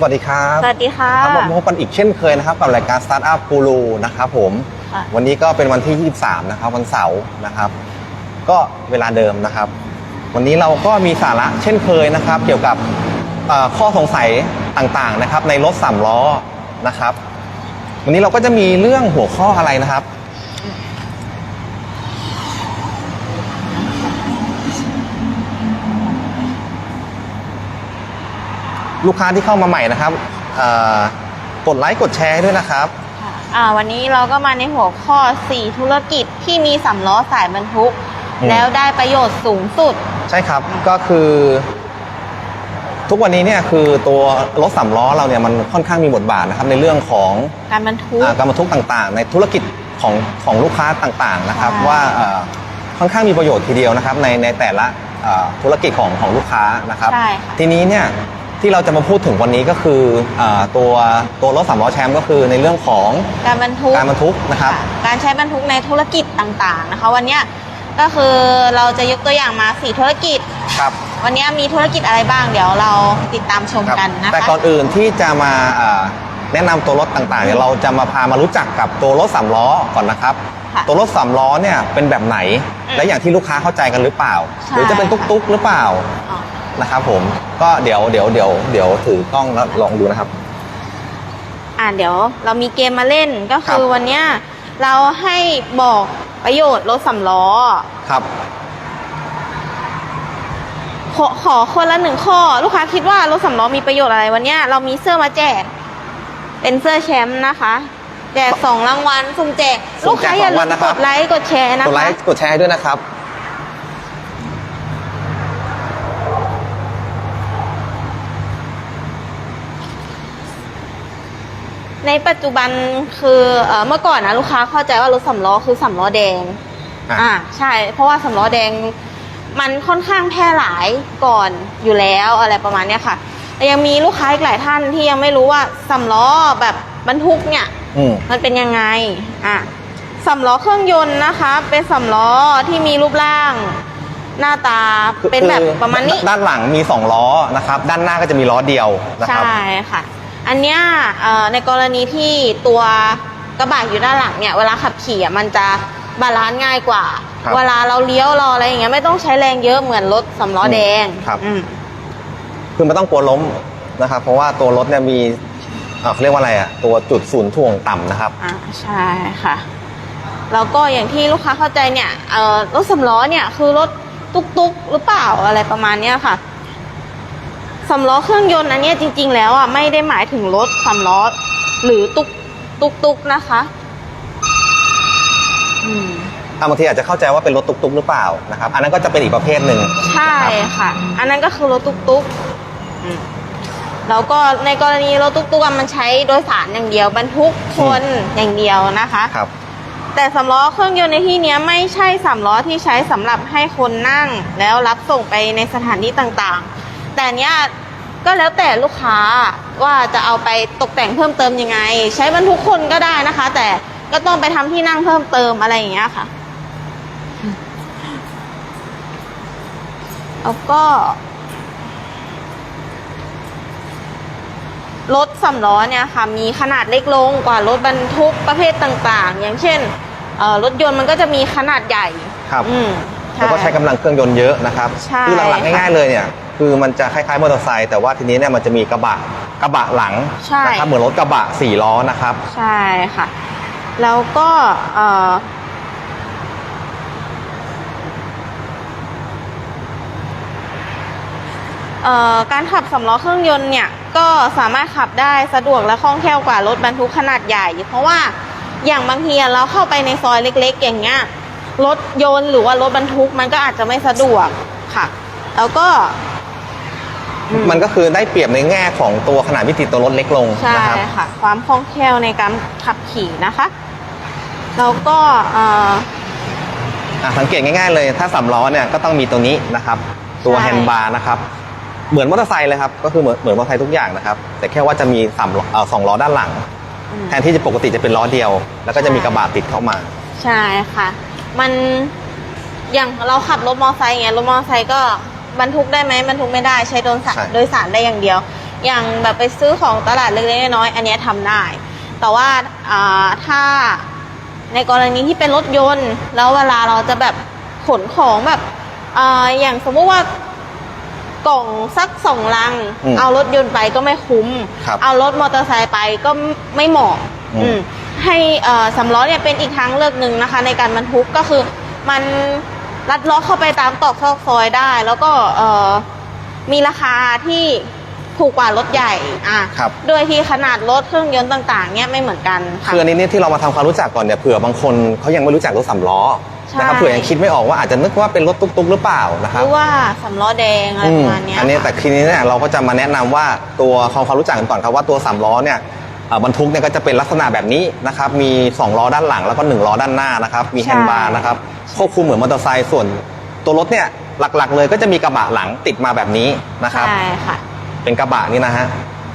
สวัสดีครับ สวัสดีค่ะครับมาพบกันอีกเช่นเคยนะครับกับรายการ Startup Guru นะครับผมค่ะวันนี้ก็เป็นวันที่ 23 นะครับวันเสาร์นะครับ ก็เวลาเดิมนะครับ วันนี้เราก็มีสาระเช่นเคยนะครับ เกี่ยวกับเอ่อข้อสงสัยต่างๆนะครับ ในรถสามล้อนะครับ วันนี้เราก็จะมีเรื่องหัวข้ออะไรนะครับ ลูกค้าที่เข้ามาใหม่นะครับเอ่อกดไลค์กดแชร์ให้ด้วยนะครับค่ะอ่าวันนี้เราก็มาในหัวข้อ 4 ธุรกิจที่มีสำล้อสายบรรทุกอืมแล้วได้ประโยชน์สูงสุด ใช่ครับก็คือ ทุกวันนี้เนี่ยคือตัวรถสามล้อเราเนี่ยมันค่อนข้างมีบทบาทนะครับในเรื่องของการบรรทุกอาการบรรทุกต่างๆ ในธุรกิจของของลูกค้าต่างๆนะครับใช่ว่าเอ่อค่อนข้างมีประโยชน์ทีเดียวนะครับในในแต่ละเอ่อธุรกิจของของลูกค้านะครับใช่ค่ะทีนี้เนี่ย ที่เราจะมาพูดถึงวันนี้ก็คือเอ่อตัวตัวรถสามล้อแชมป์ก็คือในเรื่องของการบรรทุก การบรรทุกนะครับค่ะการใช้บรรทุกในธุรกิจต่างๆนะคะ วันเนี้ยก็คือเราจะยกตัวอย่างมา4ธุรกิจ ครับ วันเนี้ยมีธุรกิจอะไรบ้างเดี๋ยวเราติดตามชมครับกันนะคะ แต่ก่อนอื่นที่จะมาเอ่อแนะนำตัวรถต่างๆเนี่ยเราจะมาพามารู้จักกับตัวรถสามล้อก่อนนะครับ ค่ะตัวรถสามล้อเนี่ยเป็นแบบไหน อืมและอย่างที่ลูกค้าเข้าใจกันหรือเปล่า ใช่หรือจะเป็นตุ๊กๆหรือเปล่า อ๋อ นะครับผมก็เดี๋ยวเดี๋ยวเดี๋ยวเดี๋ยวถือกล้องแล้วลองดูนะครับ อ่าเดี๋ยวเรามีเกมมาเล่นก็คือครับวันเนี้ยเราให้บอกประโยชน์รถสำล้อครับ ขอขอคนละหนึ่งข้อ ลูกค้าคิดว่ารถสำล้อมีประโยชน์อะไรวันเนี้ยเรามีเสื้อมาแจก เป็นเสื้อแชมป์นะคะ แจกสองรางวัลสุ่มแจกสุ่ลูมกแจกค้าอย่าสองลืวันมนะคกรับดไลค์กดแชร์นะกดไลคะค์กดแชร์ให้ด้วยนะครับ ในปัจจุบันคือเอ่อเมื่อก่อนนะลูกค้าเข้าใจว่ารถสำล้อคือสำล้อแดง อะ อ่าใช่ เพราะว่าสำล้อแดงมันค่อนข้างแพร่หลายก่อนอยู่แล้วอะไรประมาณเนี้ยค่ะแต่ยังมีลูกค้าอีกหลายท่านที่ยังไม่รู้ว่าสำล้อแบบบรรทุกเนี่ย อืม มันเป็นยังไง อะสำล้อเครื่องยนต์นะคะ เป็นสำล้อที่มีรูปร่าง หน้าตาคือเป็นแบบคือประมาณนี้ ด้านหลังมี 2 ล้อนะครับ ด้านหน้าก็จะมีล้อเดียวนะครับ ใช่ค่ะ อันเนี้ยเอ่อในกรณีที่ตัวกระบะอยู่ด้านหลังเนี่ยเวลาขับขี่อะมันจะบาลานซ์ง่ายกว่า ครับเวลาเราเลี้ยวเราอะไรอย่างเงี้ยไม่ต้องใช้แรงเยอะเหมือนรถสำล้อแดงครับ อืม คือไม่ต้องกลัวล้มนะครับ เพราะว่าตัวรถเนี่ยมีเอ่อเขาเรียกว่าอะไรอะตัวจุดศูนย์ถ่วงต่ำนะครับ อ่าใช่ค่ะ แล้วก็อย่างที่ลูกค้าเข้าใจเนี่ยเอ่อรถสำล้อเนี่ยคือรถตุกๆหรือเปล่าอะไรประมาณเนี้ยค่ะ สำล้อเครื่องยนต์อันเนี้ยจริง ๆ แล้วอะไม่ได้หมายถึงรถสำล้อหรือตุกตุกๆนะคะอืมอะบางทีอาจจะเข้าใจว่าเป็นรถตุกๆหรือเปล่านะครับ อันนั้นก็จะเป็นอีกประเภทหนึ่งใช่นะครับค่ะ อันนั้นก็คือรถตุกๆอืมแล้วก็ในกรณีรถตุกๆอะมันใช้โดยสารอย่างเดียวบรรทุกคนอย่างเดียวนะคะครับแต่สำล้อเครื่องยนต์ในที่เนี้ยไม่ใช่สำล้อที่ใช้สำหรับให้คนนั่ง แล้วรับส่งไปในสถานที่ต่างๆ แต่เนี้ยก็แล้วแต่ลูกค้าว่าจะเอาไปตกแต่งเพิ่มเติมยังไง ใช้บรรทุกคนก็ได้นะคะ แต่ก็ต้องไปทำที่นั่งเพิ่มเติมอะไรอย่างเงี้ยค่ะแล้วก็รถสำล้อเนี่ยค่ะมีขนาดเล็กลงกว่ารถบรรทุกประเภทต่างๆ อย่างเช่นเอ่อรถยนต์มันก็จะมีขนาดใหญ่ ครับอืมแล้วก็ใช้กำลังเครื่องยนต์เยอะนะครับใช่คือหลักๆค่ะง่ายๆเลยเนี่ย คือมันจะคล้ายๆมอเตอร์ไซค์แต่ว่าทีนี้เนี่ยมันจะมีกระบะกระบะหลังใช่ นะครับเหมือนรถกระบะสี่ล้อนะครับ ใช่ค่ะ แล้วก็เอ่อเอ่อการขับสำล้อเครื่องยนต์เนี่ยก็สามารถขับได้สะดวกและคล่องแคล่วกว่ารถบรรทุกขนาดใหญ่ เพราะว่าอย่างบางทีเราเข้าไปในซอยเล็ก ๆ อย่างเงี้ยรถยนต์หรือว่ารถบรรทุกมันก็อาจจะไม่สะดวกค่ะ แล้วก็อื มันก็คือได้เปรียบในแง่ของตัวขนาดมิติตัวรถเล็กลงใช่นะครับ ค่ะ ความคล่องแคล่วในการขับขี่นะคะ แล้วก็เอ่อ อะสังเกตง่ายๆเลย ถ้าสามล้อเนี่ยก็ต้องมีตัวนี้นะครับ ตัวใช่ แฮนด์บาร์นะครับ เหมือนมอเตอร์ไซค์เลยครับ ก็คือเหมือนเหมือนมอเตอร์ไซค์ทุกอย่างนะครับ แต่แค่ว่าจะมีสามล้อเอ่อสองล้อด้านหลัง อืม แทนที่จะปกติจะเป็นล้อเดียว แล้วก็จะมีกระบะติดเข้ามา ใช่ค่ะ มันอย่างเราขับรถมอเตอร์ไซค์ไงรถมอเตอร์ไซค์ก็ บรรทุกได้ไหมบรรทุกไม่ได้ใช้โดยสารใช่ โดยสารได้อย่างเดียว อย่างแบบไปซื้อของตลาดเล็กๆน้อยๆอันเนี้ยทำได้ แต่ว่าอ่าถ้าในกรณีที่เป็นรถยนต์ แล้วเวลาเราจะแบบขนของแบบอ่าอย่างสมมติว่ากล่องสักสองลัง อืมเอารถยนต์ไปก็ไม่คุ้ม ครับเอารถมอเตอร์ไซค์ไปก็ไม่เหมาะอืม อืม ให้เอ่อสำล้อเนี่ยเป็นอีกทางเลือกหนึ่งนะคะ ในการบรรทุกก็คือมัน ลัดเล้อเข้าไปตามตอกซอกซอยได้ แล้วก็เอ่อมีราคาที่ถูกกว่ารถใหญ่อะครับ ด้วยที่ขนาดรถเครื่องยนต์ต่างๆเนี่ยไม่เหมือนกันค่ะ คืออันนี้เนี่ยที่เรามาทำความรู้จักก่อนเนี่ยเผื่อบางคนเขายังไม่รู้จักรถสามล้อใช่นะครับเผื่อยังคิดไม่ออกว่าอาจจะนึกว่าเป็นรถตุ๊กๆหรือเปล่านะคหรับรือว่าสำล้อแดงอะไรอืปมระมาณเนี้ยอันนี้แต่ค่ะทีนี้เนี่ยเราก็จะมาแนะนำว่าตัวความความรู้จักกันก่อนครับว่าตัวสามล้อเนี่ยเอ่อบรรทุกเนี่ยก็จะเป็นลักษณะแบบนี้นะครับมีสองล้อด้านหลังแล้วก็หนึ่งล้อด้านหน้านะครับมีแฮนด์บาร์นะครับ ควบคุมเหมือนมอเตอร์ไซค์ส่วน ตัวรถเนี่ยหลักๆ เลยก็จะมีกระบะหลังติดมาแบบนี้นะครับ ใช่ค่ะ เป็นกระบะนี่นะฮะ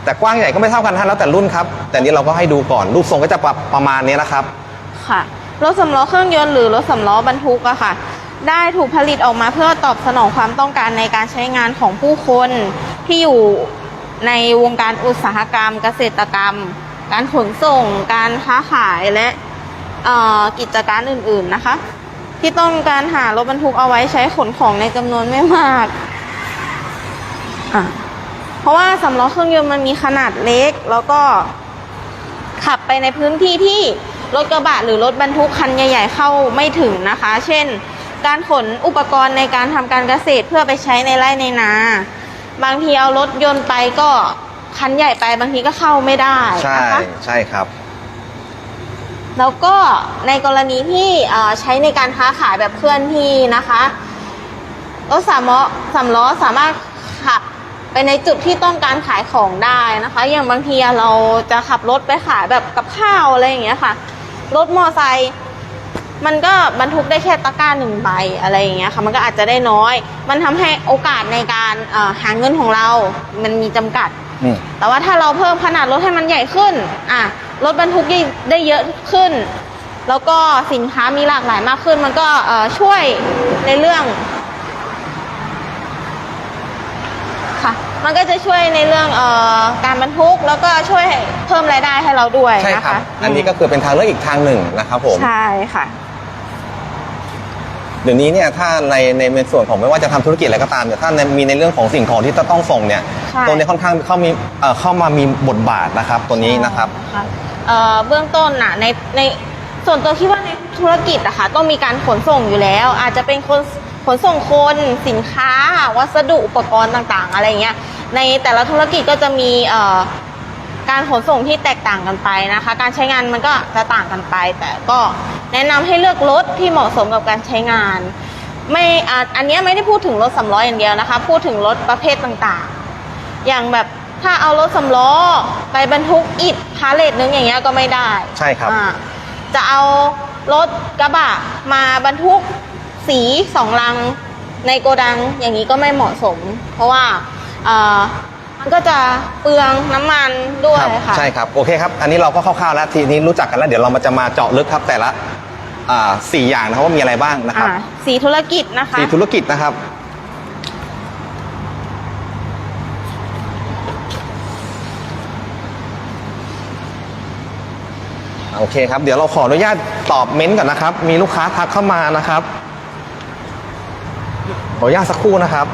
แต่กว้างใหญ่ก็ไม่เท่ากันฮะแล้วแต่รุ่นครับ แต่นี้เราก็ให้ดูก่อนรูปทรงก็จะประประมาณนี้นะครับ ค่ะ รถสำล้อเครื่องยนต์หรือรถสำล้อบรรทุกอะค่ะ ได้ถูกผลิตออกมาเพื่อตอบสนองความต้องการในการใช้งานของผู้คนที่อยู่ในวงการอุตสาหกรรม เกษตรกรรม การขนส่ง การค้าขายและเอ่อกิจการอื่นๆนะคะ ที่ต้องการหารถบรรทุกเอาไว้ใช้ขนของในจำนวนไม่มากอะเพราะว่าสำล้อเครื่องยนต์มันมีขนาดเล็ก แล้วก็ขับไปในพื้นที่ที่รถกระบะหรือรถบรรทุกคันใหญ่ ๆ เข้าไม่ถึงนะคะ เช่น การขนอุปกรณ์ในการทำการเกษตรเพื่อไปใช้ในไร่ในนา บางทีเอารถยนต์ไปก็คันใหญ่ไปบางทีก็เข้าไม่ได้ใช่นะคะใช่ครับ แล้วก็ในกรณีที่ใช้ในการค้าขายแบบเคลื่อนที่นะคะรถสามล้อสามล้อสามารถขับไปในจุดที่ต้องการขายของได้นะคะ อย่างบางทีเราจะขับรถไปขายแบบกับข้าวอะไรอย่างเงี้ยค่ะ รถมอไซค์มันก็บรรทุกได้แค่ตะกร้าหนึ่งใบอะไรอย่างเงี้ยค่ะมันก็อาจจะได้น้อย มันทำให้โอกาสในการหาเงินของเรา มันมีจำกัด อืมแต่ว่าถ้าเราเพิ่มขนาดรถให้มันใหญ่ขึ้น อะ รถบรรทุกได้ได้เยอะขึ้น แล้วก็สินค้ามีหลากหลายมากขึ้น มันก็เอ่อช่วยในเรื่องค่ะมันก็จะช่วยในเรื่องเอ่อการบรรทุกแล้วก็ช่วยเพิ่มรายได้ให้เราด้วยใช่นะครัคะบอันนี้ก็คือเป็นทางเลือกอีกทางหนึ่งนะครับผม ใช่ค่ะ เดี๋ยวนี้เนี่ยถ้าในในในส่วนของไม่ว่าจะทำธุรกิจอะไรก็ตามเนี่ยถ้าในมีในเรื่องของสิ่งของที่จะต้องส่งเนี่ย ใช่ ตัวนี้ค่อนข้างเข้ามีเอ่อเข้ามามีบทบาทนะครับตัวนี้นะครับค่ะเอ่อเบื้องต้นน่ะในในส่วนตัวคิดว่าในธุรกิจอะค่ะต้องมีการขนส่งอยู่แล้ว อาจจะเป็นคนขนส่งคนสินค้า วัสดุอุปกรณ์ต่างๆ อะไรเงี้ยในแต่ละธุรกิจก็จะมีเอ่อการขนส่งที่แตกต่างกันไปนะคะ การใช้งานมันก็จะต่างกันไป แต่ก็แนะนำให้เลือกรถที่เหมาะสมกับการใช้งาน ไม่อะอันเนี้ยไม่ได้พูดถึงรถสำล้ออย่างเดียวนะคะ พูดถึงรถประเภทต่างๆ อย่างแบบถ้าเอารถสำล้อไปบรรทุกอิฐพาเลทนึงอย่างเงี้ยก็ไม่ได้ใช่ครับ อ่าจะเอารถกระบะมาบรรทุกสีสองลังในโกดังอย่างนี้ก็ไม่เหมาะสม เพราะว่าเอ่อมันก็จะเปลืองน้ำมันด้วยครับค่ะ ใช่ครับโอเคครับอันนี้เราก็คร่าวๆแล้วทีนี้รู้จักกันแล้วเดี๋ยวเรามาจะมาเจาะลึกครับแต่ละอ่าสี่อย่างนะครับว่ามีอะไรบ้างนะครับอ่าสีธุรกิจนะคะ สี่ธุรกิจนะครับ โอเคครับ เดี๋ยวเราขออนุญาตตอบเม้นต์ก่อนนะครับ มีลูกค้าทักเข้ามานะครับ ขออนุญาตสักครู่นะครับ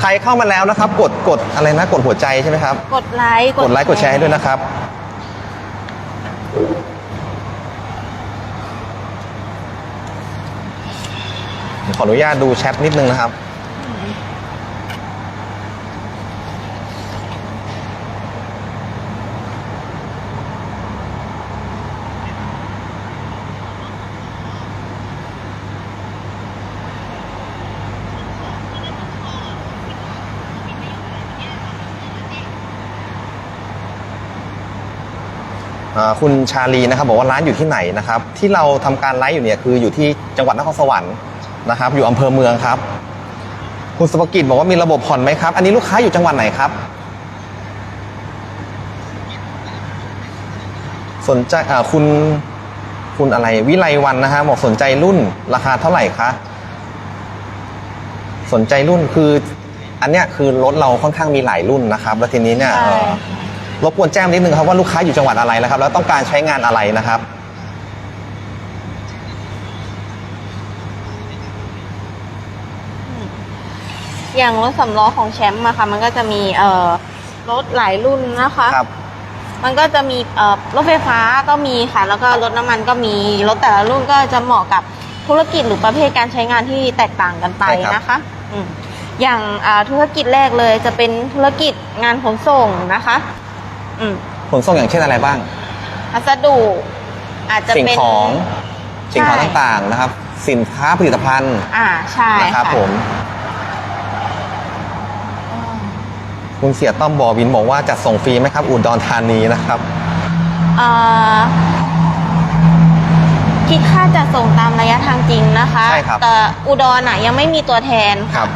ใครเข้ามาแล้วนะครับ กดกดอะไรนะ กดหัวใจใช่ไหมครับ กดไลค์กดไลค์กดแชร์ให้ด้วยนะครับ ขออนุญาตดูแชทนิดนึงนะครับ คุณชาลีนะครับบอกว่าร้านอยู่ที่ไหนนะครับที่เราทำการไลฟ์อยู่เนี่ยคืออยู่ที่จังหวัดนครสวรรค์นะครับ อยู่อำเภอเมืองครับ คุณสปกิจบอกว่ามีระบบผ่อนไหมครับ อันนี้ลูกค้าอยู่จังหวัดไหนครับ สนใจอ่าคุณคุณอะไรวิไลวันนะฮะบอกสนใจรุ่นราคาเท่าไหร่คะสนใจรุ่นคือ อันเนี้ยคือรถเราค่อนข้างมีหลายรุ่นนะครับ แล้วทีนี้เนี่ยใช่เอ่อ รบกวนแจ้งนิดนึงครับว่าลูกค้าอยู่จังหวัดอะไรนะครับ แล้วต้องการใช้งานอะไรนะครับ อย่างรถสำล้อของแชมป์อะค่ะ มันก็จะมีเอ่อรถหลายรุ่นนะคะ ครับ มันก็จะมีเอ่อรถไฟฟ้าก็มีค่ะ แล้วก็รถน้ำมันก็มี รถแต่ละรุ่นก็จะเหมาะกับธุรกิจหรือประเภทการใช้งานที่แตกต่างกันไปใช่ครับ นะคะอืมอย่างอ่าธุรกิจแรกเลยจะเป็นธุรกิจงานขนส่งนะคะ อืมขนส่งอย่างเช่นอะไรบ้าง พัสดุ อาจจะสิ่งเป็น ของสิ่งของใช่ ต่างๆนะครับ สินค้าผลิตภัณฑ์อ่าใช่นะครับค่ะผม คุณเสียต้อมบอวินบอกว่าจัดส่งฟรีไหมครับ อุดรธานีนะครับอ่าคิดค่าจะส่งตามระยะทางจริงนะคะ ใช่ครับ แต่อุดรน่ะยังไม่มีตัวแทน ครับ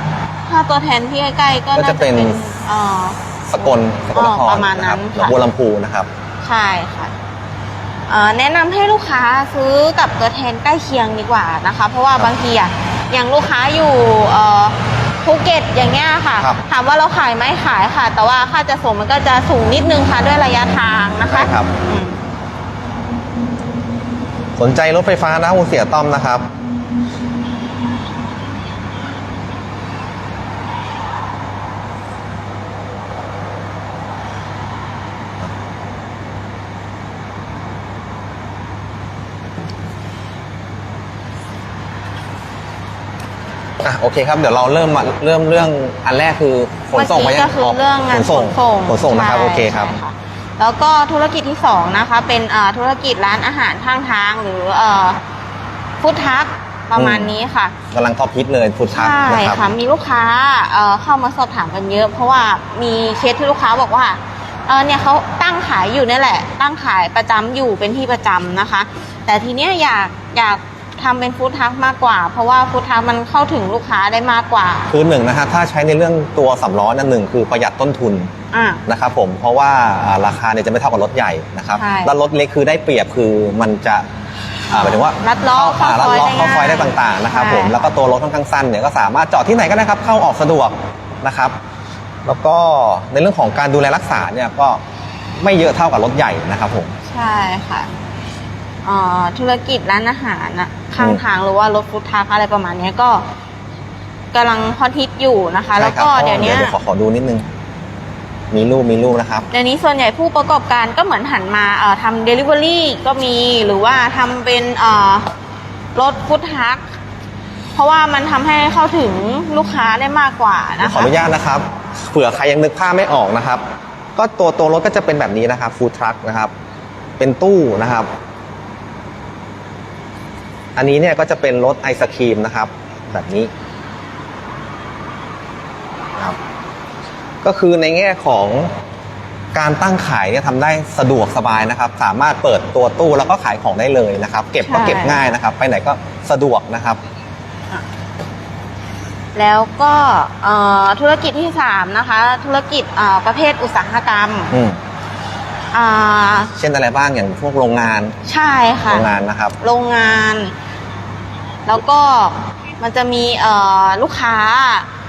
ถ้าตัวแทนที่ใกล้ๆก็ก็น่าจะจะเป็เป็นน เอ่อ สกลสกลนคอ๋อรประมาณนั้นหนองค่ะบัวลำพูนะครับ ใช่ค่ะเอ่อแนะนำให้ลูกค้าซื้อกับตัวแทนใกล้เคียงดีกว่านะคะ เพราะว่าครับบางทีอะอย่างลูกค้าอยู่เอ่อภูเก็ตอย่างเงี้ยค่ะ ครับถามว่าเราขายไหมขายค่ะ แต่ว่าค่าจะส่งมันก็จะสูงนิดนึงค่ะด้วยระยะทางนะคะใช่ครับ อืมสนใจรถไฟฟ้านะคุณเสียต้อมนะครับ โอเคครับ เดี๋ยวเราเริ่มมาเริ่มเรื่องอันแรกคือขนส่งเมื่อกี้ก็คือเรื่องงานขนส่งขนส่งขนส่งนะครับใช่โอเคครับ ใช่ะแล้วก็ธุรกิจที่สองนะคะ เป็นอ่าธุรกิจร้านอาหารข้างทางหรือเอ่อฟู้ดทัคประมาณนี้ค่ะ กำลังท็อปฮิตเลยฟูดทักใช่นะครับ ค่ะมีลูกค้าเอ่อเข้ามาสอบถามกันเยอะ เพราะว่ามีเคสที่ลูกค้าบอกว่าเออเนี่ยเขาตั้งขายอยู่เนี่ยแหละ ตั้งขายประจำอยู่เป็นที่ประจำนะคะ แต่ทีเนี้ยอยากอยาก ทำเป็นฟู้ดทัคมากกว่า เพราะว่าฟู้ดทัคมันเข้าถึงลูกค้าได้มากกว่า คือหนึ่งนะฮะถ้าใช้ในเรื่องตัวสำล้อนั่นหนึ่งคือประหยัดต้นทุนอ่านะครับผมเพราะว่าอ่าราคาเนี่ยจะไม่เท่ากับรถใหญ่นะครับใช่แล้วรถเล็กคือได้เปรียบคือมันจะอ่าหมายถึงว่าลัดล้อเข้าเข้าอ่าลัดซอยล้อได้เข้าซอยได้ง่ายต่างๆนะครับใช่ผมแล้วก็ตัวรถค่อนข้างสั้นเนี่ยก็สามารถจอดที่ไหนก็ได้ครับเข้าออกสะดวกนะครับ แล้วก็ในเรื่องของการดูแลรักษาเนี่ยก็ไม่เยอะเท่ากับรถใหญ่นะครับผม ใช่ค่ะ เอ่อธุรกิจร้านอาหารนะข้างอืมทางหรือว่ารถฟู้ดทรัคอะไรประมาณเนี้ยก็กำลังฮอตฮิตอยู่นะคะ แล้วก็ใช่ครับเดี๋ยวเนี้ย ขอขอดูนิดนึง มีรูปมีรูปนะครับ เดี๋ยวนี้ส่วนใหญ่ผู้ประกอบการก็เหมือนหันมาเอ่อทำเดลิเวอรี่ก็มีหรือว่าทำเป็นเอ่อรถฟู้ดทรัคเพราะว่ามันทำให้เข้าถึงลูกค้าได้มากกว่านะขอคะ อนุญาตนะครับ เผื่อใครยังนึกภาพไม่ออกนะครับ ก็ตัวตัวรถก็จะเป็นแบบนี้นะครับฟู้ดทรัคนะครับ เป็นตู้นะครับ อันนี้เนี่ยก็จะเป็นรถไอศครีมนะครับ แบบนี้นะครับก็คือในแง่ของการตั้งขายเนี่ยทำได้สะดวกสบายนะครับ สามารถเปิดตัวตู้แล้วก็ขายของได้เลยนะครับ เก็บก็ใช่เก็บง่ายนะครับ ไปไหนก็สะดวกนะครับ แล้วก็เอ่อธุรกิจที่สามนะคะ ธุรกิจเอ่อประเภทอุตสาหกรรมอืมอ่าเช่นอะไรบ้างอย่างพวกโรงงานใช่ค่ะ โรงงานนะครับ โรงงาน แล้วก็มันจะมีเอ่อลูกค้า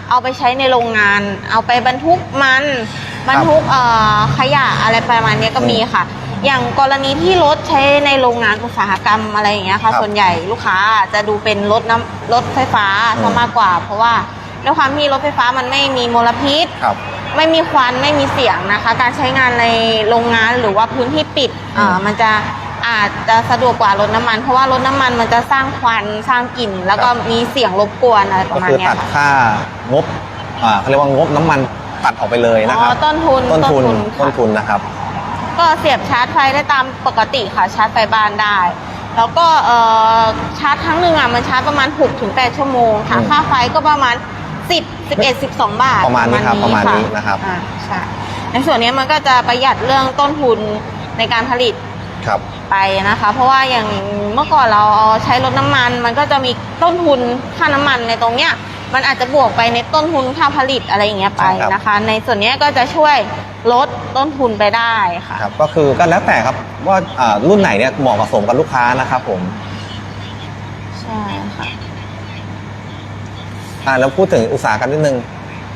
เอาไปใช้ในโรงงาน เอาไปบรรทุกมันบรรทุกเอ่อขยะอะไรประมาณเนี้ยก็มีค่ะ อย่างกรณีที่รถใช้ในโรงงานอุตสาหกรรมอะไรอย่างเงี้ยครัค่ะบส่วนใหญ่ลูกค้าจะดูเป็นรถน้ำรถไฟฟ้าอืมซะมากกว่า เพราะว่าด้วยความที่รถไฟฟ้ามันไม่มีมลพิษครับไม่มีควันไม่มีเสียงนะคะ การใช้งานในโรงงานหรือว่าพื้นที่ปิดอืมอ่ามันจะ อาจจะสะดวกกว่ารถน้ำมัน เพราะว่ารถน้ำมันมันจะสร้างควันสร้างกลิ่น แล้วก็มีเสียงรบกวนอะไรปก็ระมาณคือเนี้ยตัดค่ะค่างบอ่าเขาเรียกว่างบน้ำมันตัดออกไปเลยนะอ๋ครัอบต้นทุนต้นทุนค่ะต้นทุนนะครับ ก็เสียบชาร์จไฟได้ตามปกติค่ะชาร์จไฟบ้านได้ แล้วก็เอ่อชาร์จครั้งหนึ่งอะมันชาร์จประมาณ6-8ชั่วโมงค่ะอืมค่าไฟก็ประมาณ 10 11 12 บาทประมาณนี้ครับประมาณนี้นะครับ อ่าใช่ในส่วนนี้มันก็จะประหยัดเรื่องต้นทุนในการผลิต ครับไปนะคะ เพราะว่าอย่างเมื่อก่อนเราใช้รถน้ำมัน มันก็จะมีต้นทุนค่าน้ำมันในตรงเนี้ยมันอาจจะบวกไปในต้นทุนค่าผลิตอะไรอย่างเงี้ยไปใช่ครับนะคะ ในส่วนเนี้ยก็จะช่วยลดต้นทุนไปได้ค่ะครับก็คือก็แล้วแต่ครับว่าอ่ารุ่นไหนเนี่ยเหมาะกับสมกับลูกค้านะครับผมใช่ค่ะอ่าแล้วพูดถึงอุตสาหกรรมนิดนึง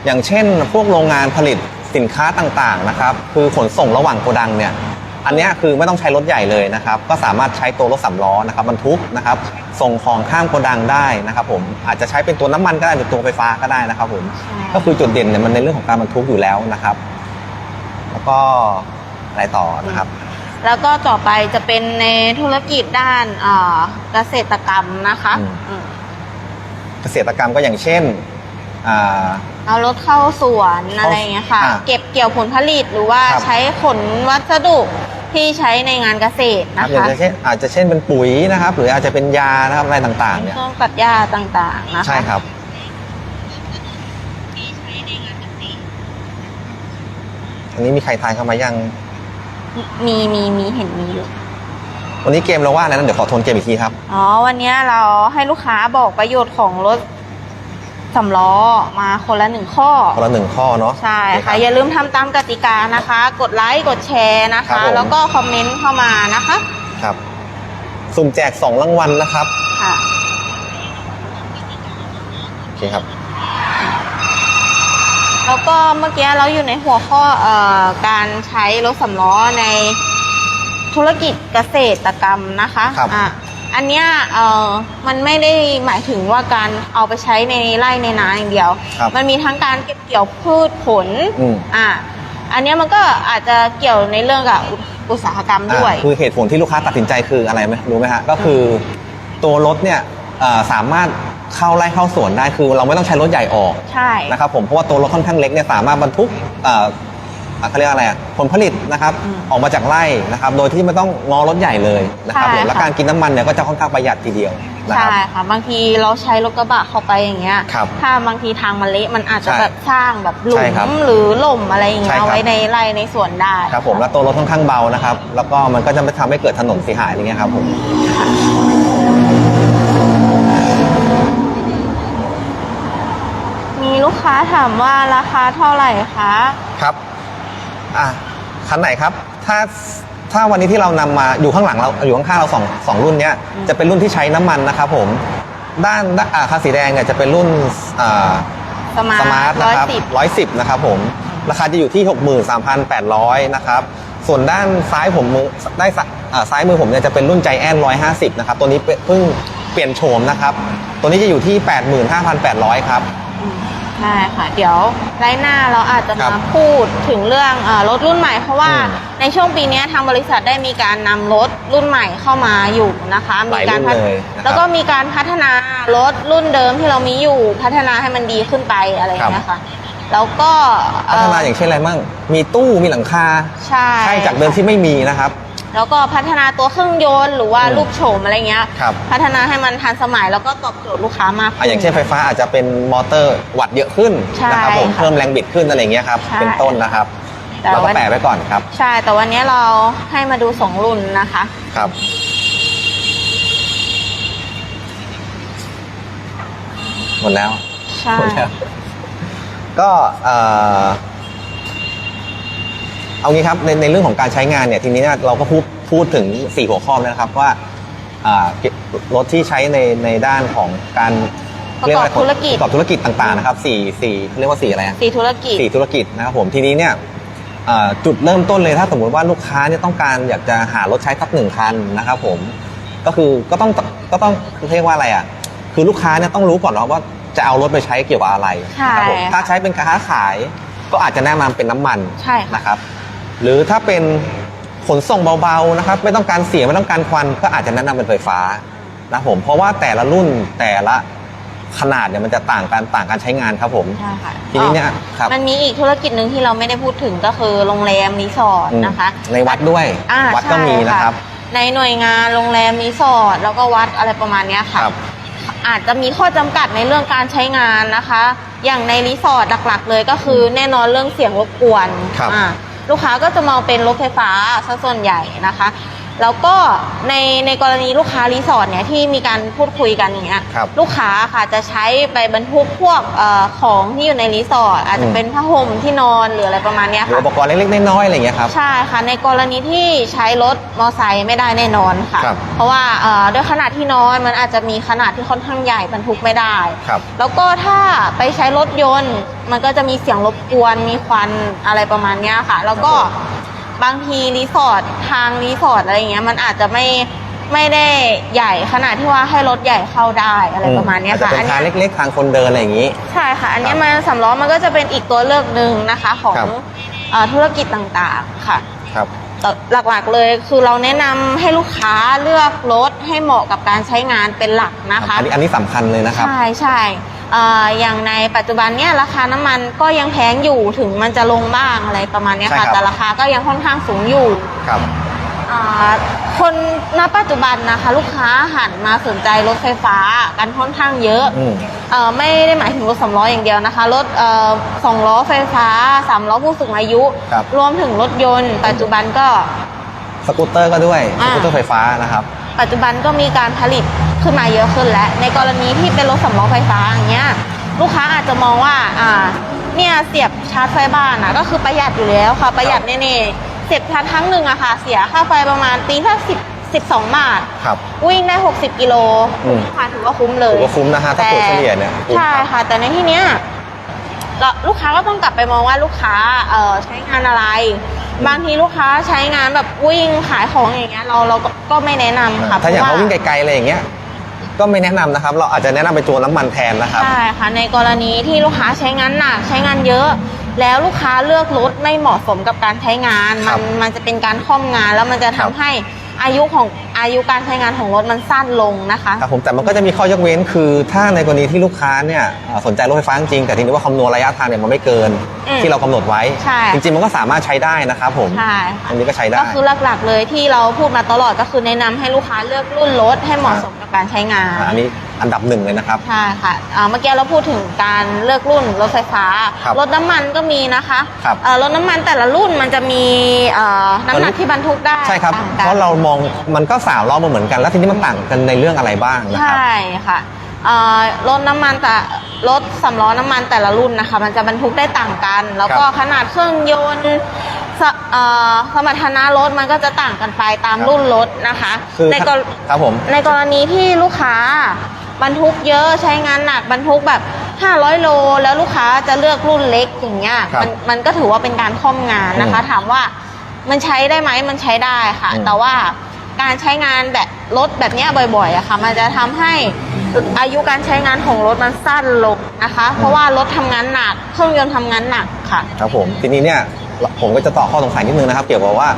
อย่างเช่น พวกโรงงานผลิตสินค้าต่างๆนะครับ คือขนส่งระหว่างโกดังเนี่ย อันเนี้ยคือไม่ต้องใช้รถใหญ่เลยนะครับ ก็สามารถใช้ตัวรถสำล้อนะครับบรรทุกนะครับ ส่งของข้ามโกดังได้นะครับ ผมอาจจะใช้เป็นตัวน้ำมันก็ได้หรือตัวไฟฟ้าก็ได้นะครับ ผมใช่ก็คือจุดเด่นเนี่ยมันในเรื่องของการบรรทุกอยู่แล้วนะครับ แล้วก็อะไรต่อนะครับ แล้วก็ต่อไปจะเป็นในธุรกิจด้านเอ่อเกษตรกรรมนะคะอืมอืมเกษตรกรรมก็อย่างเช่นอ่าเอารถเข้าสวนอะไรอย่างเงี้ยค่ะอ่าเก็บเกี่ยวผลผลิตหรือว่าครับใช้ขนวัสดุ ที่ใช้ในงานเกษตรครับนะอย่างคะเช่นอาจจะเช่นเป็นปุ๋ยนะครับ หรืออาจจะเป็นยานะครับอะไรต่างๆเนี่ย เครื่องตัดหญ้าต่างๆนะคะ ใช่ครับ อันนี้มีใครทายเข้ามายัง มีมีมีเห็นมีอยู่ วันนี้เกมเราว่าอะไรนะเดี๋ยวขอทวนเกมอีกทีครับ อ๋อ วันเนี้ยเราให้ลูกค้าบอกประโยชน์ของรถ สำล้อมาคนละหนึ่งข้อ คนละหนึ่งข้อเนาะใช่โอเค่ะ อย่าลืมทำตามกติกานะคะ กดไลค์กดแชร์นะครัคะบผมแล้วก็คอมเมนต์เข้ามานะคะครับสุ่มแจกสองรางวัลนะครับค่ะโอเคครับ แล้วก็เมื่อกี้เราอยู่ในหัวข้อเอ่อการใช้รถสำล้อในธุรกิจเกษตรกรรมนะคะครับอะ อันเนี้ยเอ่อมันไม่ได้หมายถึงว่าการเอาไปใช้ในไร่ในนาอย่างเดียว ครับมันมีทั้งการเก็บเกี่ยวพืชผลอืม อะอันเนี้ยมันก็อาจจะเกี่ยวในเรื่องกับอุตสาหกรรมด้วย อ่าคือเหตุผลที่ลูกค้าตัดสินใจคืออะไรไหมรู้ไหมฮะก็คือตัวรถเนี่ยเอ่อสามารถเข้าไล่เข้าสวนได้คือเราไม่ต้องใช้รถใหญ่ออกใช่ นะครับผมเพราะว่าตัวรถค่อนข้างเล็กเนี่ยสามารถบรรทุกเอ่ออะ เขาเรียกอะไรอะผลผลิตนะครับอืมออกมาจากไร่นะครับ โดยที่ไม่ต้องงอรถใหญ่เลยนะครับใช่ผมและค่ะ การกินน้ำมันเนี่ยก็จะค่อนข้างประหยัดทีเดียวนะคใช่รับ ค่ะ บางทีเราใช้รถกระบะเข้าไปอย่างเงี้ย ครับถ้าบางทีทางมันเละมันอาจจะใช่แบบสร้างแบบหลุใช่ครับมหรือหล่มอะไรอย่างเงี้ใช่ยครับเอาไว้ในไร่ในสวนได้ ครับผมแล้วตัวรถค่อนข้างเบานะครับแล้วก็มันก็จะไม่ทำให้เกิดถนนเสียหายอะไรเงี้ยครับผมมีลูกค้าถามว่าราคาเท่าไหร่คะ ครับ อะคันไหนครับ ถ้าถ้าวันนี้ที่เรานำมาอยู่ข้างหลังเราอยู่ข้างๆเราสองสองรุ่นเนี้ยจะเป็นรุ่นที่ใช้น้ำมันนะครับผมด้านด้านอ่าคันสีแดงเนี่ยจะเป็นรุ่นอ่าสมาสมาร์ทร้นะอยครับสิบร้อยสิบนะครับผมราคาจะอยู่ที่ 63,800นะครับส่วนด้านซ้ายผมมือได้สอ่าซ้ายมือผมเนี่ยจะเป็นรุ่นใจแอนร้อยห้าสิบนะครับตัวนี้เพิ่งเปลี่ยนโฉมนะครับ ตัวนี้จะอยู่ที่ 85,800 ครับ ใช่ค่ะ เดี๋ยวไลน์หน้าเราอาจจะครัมาบพูดถึงเรื่องเออรถรุ่นใหม่ เพราะว่าอืมในช่วงปีนี้ทางบริษัทได้มีการนำรถรุ่นใหม่เข้ามาอยู่นะคะหลายการรุ่นพัฒเลยนะครับแล้วก็มีการพัฒนารถรุ่นเดิมที่เรามีอยู่พัฒนาให้มันดีขึ้นไปอะไรอย่างเงี้ยค่ะแล้วก็เอ่พัอฒนาอย่างเช่นอะไรมั่งมีตู้มีหลังคาใช่ ใช่จากเดิมที่ไม่มีนะครับ แล้วก็พัฒนาตัวเครื่องยนต์หรือว่าอืมรูปโฉมอะไรเงี้ย ครับ พัฒนาให้มันทันสมัยแล้วก็ตอบโจทย์ลูกค้ามากอะอย่างเช่นไฟฟ้าอาจจะเป็นมอเตอร์วัตต์เยอะขึ้นใช่นะครับผมค่ะเพิ่มแรงบิดขึ้นอะไรอย่างเงี้ยครับ ใช่ เป็นต้นนะครับแต่เราก็วันแปะไว้ก่อนครับ ใช่ แต่วันนี้เราให้มาดูสองรุ่นนะคะ ครับ หมดแล้ว ใช่ หมดแล้ว ก็เอ่อ เอางี้ครับในในเรื่องของการใช้งานเนี่ยทีนี้เนี่ยเราก็พูดพูดถึง 4 หัวข้อแล้วนะครับว่าอ่าเกี่ยวรถที่ใช้ในในด้านของการประกอบเยว่าธุรกิจ ประกอบธุรกิจต่างๆนะครับสี่สี่เรียกว่าสี่อะไรอะ สี่ธุรกิจ สี่ธุรกิจนะครับผมทีนี้เนี่ยเอ่อจุดเริ่มต้นเลยถ้าสมมติว่าลูกค้าเนี่ยต้องการอยากจะหารถใช้สักหนึ่งคันนะครับผมก็คือก็ต้องก็ต้องเรียกว่าอะไรอะคือลูกค้าเนี่ยต้องรู้ก่อนเนาะว่าจะเอารถไปใช้เกี่ยวกับอะไรใช่นะครับผมถ้าใช้เป็นค้าขายก็อาจจะแนะนำเป็นน้ำมันใช่ค่ะ นะครับ หรือถ้าเป็นขนส่งเบาๆนะครับ ไม่ต้องการเสียงไม่ต้องการควันก็อาจจะแนะนำเป็นไฟฟ้านะครับผมเพราะว่าแต่ละรุ่นแต่ละขนาดเนี่ยมันจะต่างกันต่างการใช้งานครับผม ใช่ค่ะทีนี้เนี่ยครับมันมีอีกธุรกิจหนึ่งที่เราไม่ได้พูดถึงก็คือโรงแรมรีสอร์ทอืมนะคะ ในวัดด้วยอ่าวัดก็ใช่มีนะครับ ในหน่วยงานโรงแรมรีสอร์ทแล้วก็วัดอะไรประมาณเนี้ยค่ะ ครับ อาจจะมีข้อจำกัดในเรื่องการใช้งานนะคะ อย่างในรีสอร์ทหลักๆ เลยก็คือแน่นอนเรื่องเสียงรบกวนครับ อ่า ลูกค้าก็จะมองเป็นรถไฟฟ้าซะส่วนใหญ่นะคะ แล้วก็ในในกรณีลูกค้ารีสอร์ทเนี่ยที่มีการพูดคุยกันอย่างเงี้ยครับลูกค้าค่ะจะใช้ไปบรรทุกพวกเอ่อของที่อยู่ในรีสอร์ทอาจจะอืม เป็นผ้าห่มที่นอนหรืออะไรประมาณเนี้ยหรือค่ะอุปกรณ์เล็กๆน้อยๆอะไรอย่างเงี้ยครับ ใช่ค่ะ ในกรณีที่ใช้รถมอไซค์ไม่ได้แน่นอนค่ะ ครับ เพราะว่าเอ่อด้วยขนาดที่นอนมันอาจจะมีขนาดที่ค่อนข้างใหญ่บรรทุกไม่ได้ ครับ แล้วก็ถ้าไปใช้รถยนต์ มันก็จะมีเสียงรบกวนมีควันอะไรประมาณเนี้ยค่ะ แล้วก็ครั บบางทีรีสอร์ททางรีสอร์ทอะไรอย่างเงี้ยมันอาจจะไม่ไม่ได้ใหญ่ขนาดที่ว่าให้รถใหญ่เข้าได้อะไรประมาณเนี้ยอาจจะค่ะเป็นทางอันเนี้ยเล็กๆ ทางคนเดินอะไรอย่างงี้ ใช่ค่ะ อันเนี้ยครับมันสำล้อมันก็จะเป็นอีกตัวเลือกหนึ่งนะคะของครับ เอ่อธุรกิจต่างๆค่ะ ครับ แต่หลักๆเลยคือเราแนะนำให้ลูกค้าเลือกรถให้เหมาะกับการใช้งานเป็นหลักนะคะอันนี้อันนี้สำคัญเลยนะครับ ใช่ใช่เอ่ออย่างในปัจจุบันเนี่ยราคาน้ำมันก็ยังแพงอยู่ถึงมันจะลงบ้างอะไรประมาณเนี้ยใช่ครัค่ะบแต่ราคาก็ยังค่อนข้างสูงอยู่ครับอ่าคนณปัจจุบันนะคะ ลูกค้าหันมาสนใจรถไฟฟ้ากันค่อนข้างเยอะอืมเอ่อไม่ได้หมายถึงรถสำล้ออย่างเดียวนะคะรถเอ่อสองล้อไฟฟ้าสามล้อผู้สูงอายุครับรวมถึงรถยนต์ ปัจจุบันก็สกูตเตอร์ก็ด้วยสอ่ากูตเตอร์ไฟฟ้านะครับ ปัจจุบันก็มีการผลิตขึ้นมาเยอะขึ้นแล้ว ในกรณีที่เป็นรถสำล้อไฟฟ้าอย่างเงี้ยลูกค้าอาจจะมองว่าอ่าเนี่ยเสียบชาร์จไฟบ้านนะก็คือประหยัดอยู่แล้วค่ะ ประหยัดแน่ๆเสียบชาร์จครั้งหนึ่งอะค่ะ เสียค่าไฟประมาณตีแค่สิบสิบสองบาท ครับ วิ่งได้ 60 กิโลอืม ค่ะถือว่าคุ้มเลยถือว่าคุ้มนะฮะถ้าตัวเฉลี่ยเนี่ยคุ้มใช่ครับ ค่ะ แต่ในที่เนี้ย เราลูกค้าก็ต้องกลับไปมองว่าลูกค้าเอ่อใช้งานอะไร บางทีลูกค้าใช้งานแบบวิ่งขายของอย่างเงี้ยเราเราก็ก็ไม่แนะนำค่ะถ้าอย่างพเขาระวิ่งไกลๆอะไรอย่างเงี้ย ก็ไม่แนะนำนะครับ เราอาจจะแนะนำไปตัวน้ำมันแทนนะครับ ใช่ค่ะในกรณีที่ลูกค้าใช้งานหนักใช้งานเยอะ แล้วลูกค้าเลือกรถไม่เหมาะสมกับการใช้งาน ครัมับนมันจะเป็นการคล่อมงานแล้วมันจะครัทำบ ให้ อายุของอายุการใช้งานของรถมันสั้นลงนะคะครับผมแต่มันก็จะมีข้อยกเว้นคือ ถ้าในกรณีที่ลูกค้าเนี่ยเอ่อสนใจรถไฟฟ้าจริงๆแต่ทีนี้ว่าคำนวณระยะทางเนี่ยมันไม่เกินอืมที่เรากำหนดไว้ใช่จริงๆมันก็สามารถใช้ได้นะครับผมใช่อันนี้ก็ใช้ได้ก็คือหลักๆเลยที่เราพูดมาตลอดก็คือแนะนำให้ลูกค้าเลือกรุ่นรถให้เหมาะสมกับการใช้งานอ่าอันนี้ อันดับหนึ่งเลยนะครับ ใช่ค่ะอ่าเมื่อกี้เราพูดถึงการเลือกรุ่นรถไฟฟ้าครับรถน้ำมันก็มีนะคะครับเอ่อรถน้ำมันแต่ละรุ่นมันจะมีเอ่อน้ำหนักที่บรรทุกได้ใช่ครับ ต่งกันเพราะเรามองมันก็สามล้อมาเหมือนกัน แล้วทีนี้มันต่างกันในเรื่องอะไรบ้างนะครับ ใช่ค่ะเอ่อรถน้ำมันแต่รถสำล้อน้ำมันแต่ละรุ่นนะคะ มันจะบรรทุกได้ต่างกัน แล้วก็ครับขนาดเครื่องยนต์สเอ่อสมรรถนะรถมันก็จะต่างกันไปตามครับ รุ่นรถนะคะคือในกร ครับผม ในกรณีที่ลูกค้า บรรทุกเยอะใช้งานหนักบรรทุกแบบ 500 โล แล้วลูกค้าจะเลือกรุ่นเล็กอย่างเงี้ยครับมันมันก็ถือว่าเป็นการค่อมงานนะคะอืมถามว่ามันใช้ได้ไหมมันใช้ได้ค่ะ อืม แต่ว่าการใช้งานแบบรถแบบเนี้ยบ่อยๆอะค่ะ มันจะทำให้อายุการใช้งานของรถมันสั้นลงนะคะ เพราะว่ารถทำงานหนักเครื่องยนต์ทำงานหนักค่ะ ครับผมทีนี้เนี่ยผมก็จะตอบข้อสงสัยนิดนึงนะครับ เกี่ยวกับว่า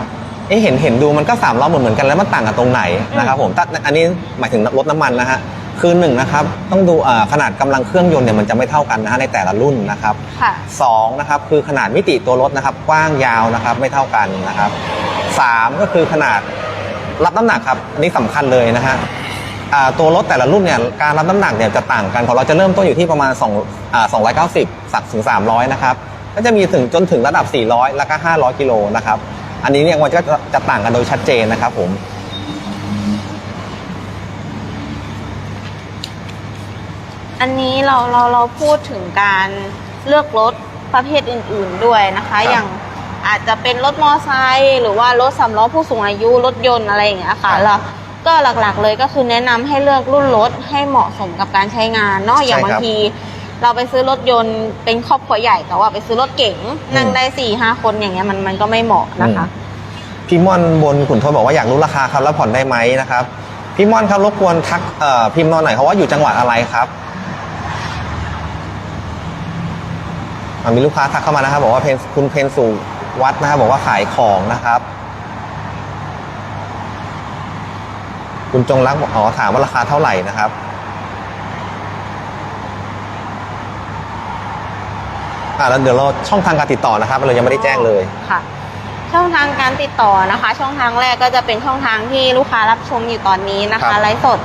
เอ๊ะเห็นเห็นดูมันก็สามล้อเหมือนเหมือนกันแล้วมันต่างกันตรงไหนนะครับผมแต่อันนี้หมายถึงรถน้ำมันนะฮะ คือหนึ่งนะครับต้องดูอ่าขนาดกำลังเครื่องยนต์เนี่ยมันจะไม่เท่ากันนะฮะในแต่ละรุ่นนะครับค่ะสองนะครับคือขนาดมิติตัวรถนะครับกว้างยาวนะครับไม่เท่ากันนะครับสามก็คือขนาดรับน้ำหนักครับอันนี่สำคัญเลยนะฮะอ่าตัวรถแต่ละรุ่นเนี่ยการรับน้ำหนักเนี่ยจะต่างกันของเราจะเริ่มต้นอยู่ที่ประมาณ2อ่า290สักถึง 300 นะครับก็จะมีถึงจนถึงระดับ 400 แล้วก็ 500 กิโลนะครับ อันนี้เนี่ยมันก็จะจะต่างกันโดยชัดเจนนะครับผม อันนี้เราเราเราพูดถึงการเลือกรถประเภทอื่น ๆด้วยนะคะครับอย่างอาจจะเป็นรถมอไซค์หรือว่ารถสำล้อผู้สูงอายุรถยนต์อะไรอย่างเงี้ยค่ะครับแล้วก็หลักๆเลยก็คือแนะนำให้เลือกรุ่นรถให้เหมาะสมกับการใช้งานเนาะอย่างใช่บางครับที เราไปซื้อรถยนต์เป็นครอบครัวใหญ่แต่ว่าไปซื้อรถเก๋งนั่งอืมได้สี่ห้าคนอย่างเงี้ยมันมันก็ไม่เหมาะนะคะพี่ม่อนบนขุนทนบอกว่าอยากรู้ราคาครับแล้วผ่อนได้ไหมนะครับพี่ม่อนครับรบกวนทักเอ่อพิมพ์นอนหน่อยเขาว่าอยู่จังหวัดอะไรครับอะ มีลูกค้าทักเข้ามานะครับ บอกว่าเพนคุณเพนสุวัดนะครับ บอกว่าขายของนะครับ คุณจงรักบอกอ๋อถามว่าราคาเท่าไหร่นะครับอ่าแล้วเดี๋ยวเราช่องทางการติดต่อนะครับ เรายังไม่ได้แจ้งเลยค่ะ ช่องทางการติดต่อนะคะ ช่องทางแรกก็จะเป็นช่องทางที่ลูกค้ารับชมอยู่ตอนนี้นะครัคะบไลฟ์สด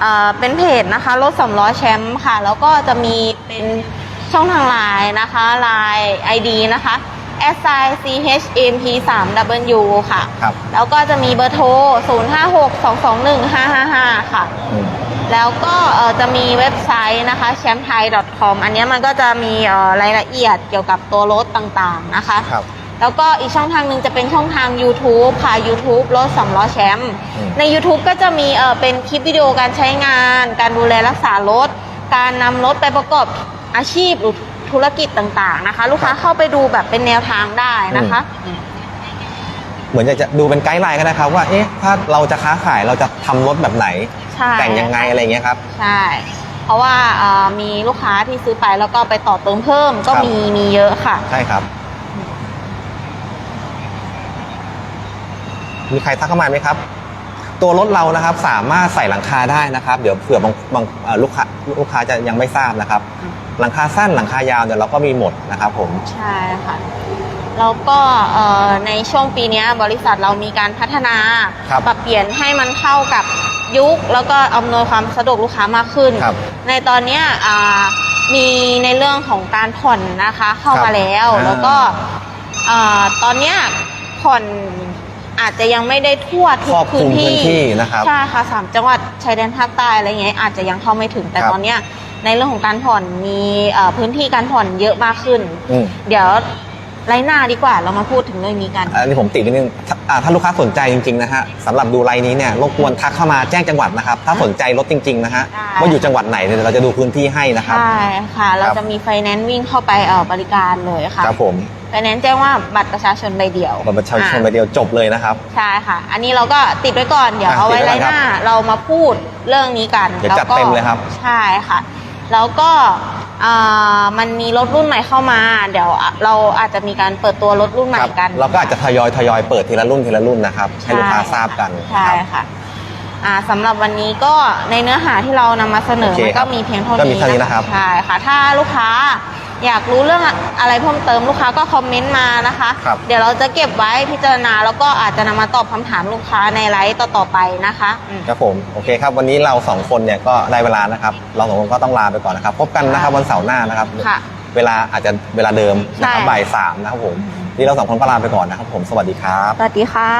เอ่อเป็นเพจนะคะรถสำล้อแชมป์ค่ะ แล้วก็จะมีเป็น ช่องทางไลน์นะคะไลน์ไอดีนะคะ s i c h m p 3 w ค่ะ ครับ แล้วก็จะมีเบอร์โทร 0 5 6 2 2 1 5 5 5 ค่ะ อืม แล้วก็เอ่อจะมีเว็บไซต์นะคะ c h a m p t h a i com อันเนี้ยมันก็จะมีเอ่อรายละเอียดเกี่ยวกับตัวรถต่างๆนะคะ ครับ แล้วก็อีกช่องทางหนึ่งจะเป็นช่องทาง YouTube ค่ะ YouTube รถสำล้อแชมป์ อืม ใน YouTube ก็จะมีเอ่อเป็นคลิปวิดีโอการใช้งาน การดูแลรักษารถ การนำรถไปประกอบ อาชีพหรือธุรกิจต่างๆนะคะ ลูกค้าเข้าไปดูแบบเป็นแนวทางได้นะคะเหมือนจะจะดูเป็นไกด์ไลน์ก็นะครับ ว่าเอ๊ะถ้าเราจะค้าขายเราจะทำรถแบบไหน ใช่แต่งยังไงอะไรเงี้ยครับ ใช่ เพราะว่าเอ่อมีลูกค้าที่ซื้อไปแล้วก็ไปต่อเติมเพิ่มก็ครับมีมีเยอะค่ะ ใช่ครับ มีใครทักเข้ามาไหมครับ ตัวรถเรานะครับสามารถใส่หลังคาได้นะครับ เดี๋ยวเผื่อบางบางเอ่อลูกค้าลูกค้าจะยังไม่ทราบนะครับอืมหลังคาสั้นหลังคายาวเดี๋ยวเราก็มีหมดนะครับผม ใช่ค่ะแล้วก็เอ่อในช่วงปีเนี้ยบริษัทเรามีการพัฒนาครับปรับเปลี่ยนให้มันเข้ากับยุค แล้วก็อำนวยความสะดวกลูกค้ามากขึ้น ครับในตอนเนี้ยอ่ามีในเรื่องของการผ่อนนะคะ เข้าครับมาแล้ว อ่า แล้วก็อ่าตอนเนี้ยผ่อน อาจจะยังไม่ได้ทั่วทุคกรอบคลุพื้มนพื้นที่ที่นะครับ ใช่ค่ะสามจังหวัดชายแดนภาคใต้อะไรเงี้ยอาจจะยังเข้าไม่ถึงแต่ครับ ตอนเนี้ยในเรื่องของการผ่อนมีเอ่อพื้นที่การผ่อนเยอะมากขึ้น อืม เดี๋ยว ไลน์หน้าดีกว่าเรามาพูดถึงเรื่องนี้กัน อันนี้ผมติดนิดนึงถ้าอ่าถ้าลูกค้าสนใจจริงๆนะฮะสำหรับดูไลน์นี้เนี่ยรบกวนทักเข้ามาแจ้งจังหวัดนะครับ ถ้าสนใจรถจริงๆนะฮะได้ ว่าอยู่จังหวัดไหนเนี่ยเดี๋ยวเราจะดูพื้นที่ให้นะครับ ใช่ค่ะ เราครับจะมีไฟแนนซ์วิ่งเข้าไปเอ่อบริการเลยค่ะครับผมไฟแนนซ์แจ้งว่าบัตรประชาชนใบเดียวบัตรประชาชนอ่ใบเดียวจบเลยนะครับ ใช่ค่ะ อันนี้เราก็ติดไว้ก่อนเดี๋ยวอะเอาไว้ติดไลไว้ก่อนน์หน้า เรามาพูดเรื่องนี้กันเดี๋ยวจัดแก็เต็มเลยครับ ใช่ค่ะ แล้วก็อ่ามันมีรถรุ่นใหม่เข้ามา เดี๋ยวเราอาจจะมีการเปิดตัวรถรุ่นใหม่ครับกัน เราก็อาจจะทยอยทยอยเปิดทีละรุ่นทีละรุ่นนะครับ ให้ลูกค้าทราบกันใช่นะครับค่ะอ่าสำหรับวันนี้ก็ในเนื้อหาที่เรานำมาเสนอโอเคมันครัก็บมีเพียงเท่าก็มีนี้เท่านี้นะครับใช่ค่ะถ้าลูกค้า อยากรู้เรื่องอะไรเพิ่มเติมลูกค้าก็คอมเมนต์มานะคะ ครับ เดี๋ยวเราจะเก็บไว้พิจารณาแล้วก็อาจจะนำมาตอบคำถามลูกค้าในไลฟ์ต่อๆไปนะคะอืม ครับผมโอเคครับวันนี้เราสองคนเนี่ยก็ได้เวลานะครับ เราสองคนก็ต้องลาไปก่อนนะครับพบกันนะครับวันเสาร์หน้านะครับ ค่ะ เวลาอาจจะเวลาเดิมนะครับใช่ บ่ายสามนะครับผมนี่เราสองคนก็ลาไปก่อนนะครับผมสวัสดีครับ สวัสดีค่ะ